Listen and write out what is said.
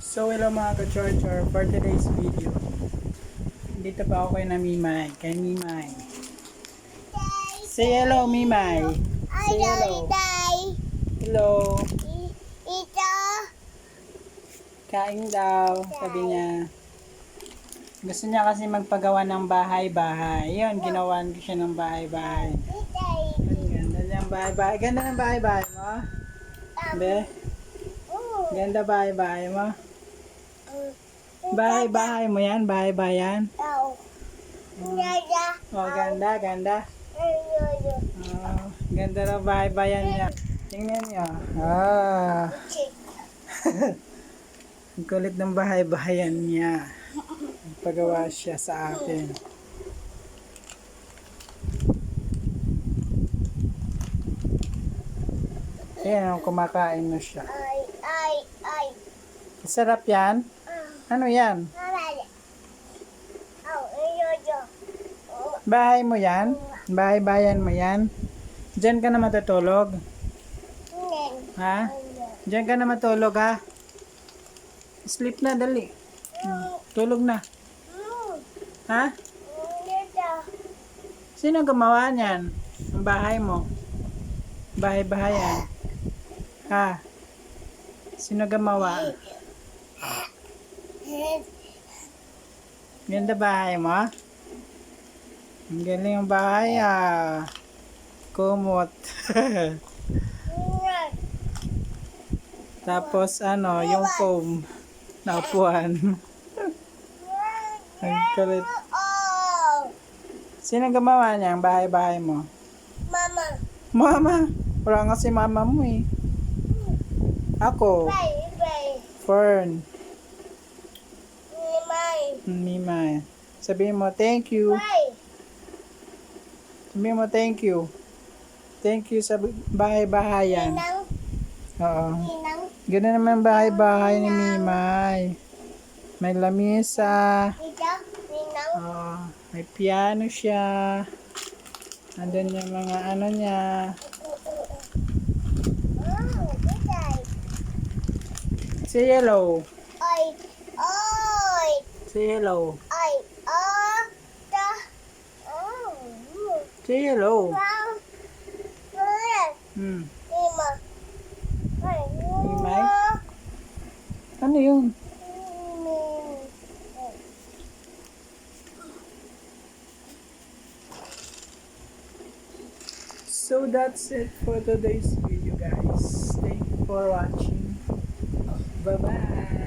So hello mga ka-churcher for today's video. Dito pa ako kay na Mimay. Kay Mimay. Say hello Mimay. Say hello. Hello. Ito. Kain daw. Sabi niya. Gusto niya kasi magpagawa ng bahay-bahay. Yun, ginawan ko siya ng bahay-bahay. Ganda ng bahay-bahay. Ganda ng bahay-bahay mo. Be, ganda bahay-bahay mo. Bahay-bahay mo yan, bahay-bahay yan. Oh, ganda, ganda. Oh, ganda ng bahay-bayan niya. Tingnan niyo. Ah, ang kulit ng bahay-bahayan niya. Pagawa siya sa akin. Ayan, kumakain na siya. Ay, ay, ay. Sarap yan? Ano yan? Bahay mo yan? Bahay-bayan mo yan? Diyan ka na matutulog? Ha? Diyan ka na matulog ha? Sleep na, dali. Hmm, Tulog na. Ha? Sino gumawa niyan? Ang bahay mo? Bahay-bahayan. Ha? Sino gumawa? Ganda bahay mo? Ang galing ang bahay ah. Kumot. Tapos ano, yung foam na upuan. Ang kulit. Oh, Sino gumawa niya ang bahay-bahay mo? mama. Mama! Wala nga si mama mo eh. Ako, Bay, bay. Fern. Mima. Sabihin mo, thank you. Bay. Sabihin mo, thank you. Thank you sa bahay-bahayan. Oo. Ganun naman bahay-bahay ni Mimay. May lamisa. Oo. May piano siya. Andun yung mga ano niya. Oh. Say hello. Ay. Say hello. Ay. Oh. Ta. Oh. Say hello. Hmm. Lima. Ay. Limay? Ano yun? So that's it for today's video guys. Thank you for watching. Bye bye.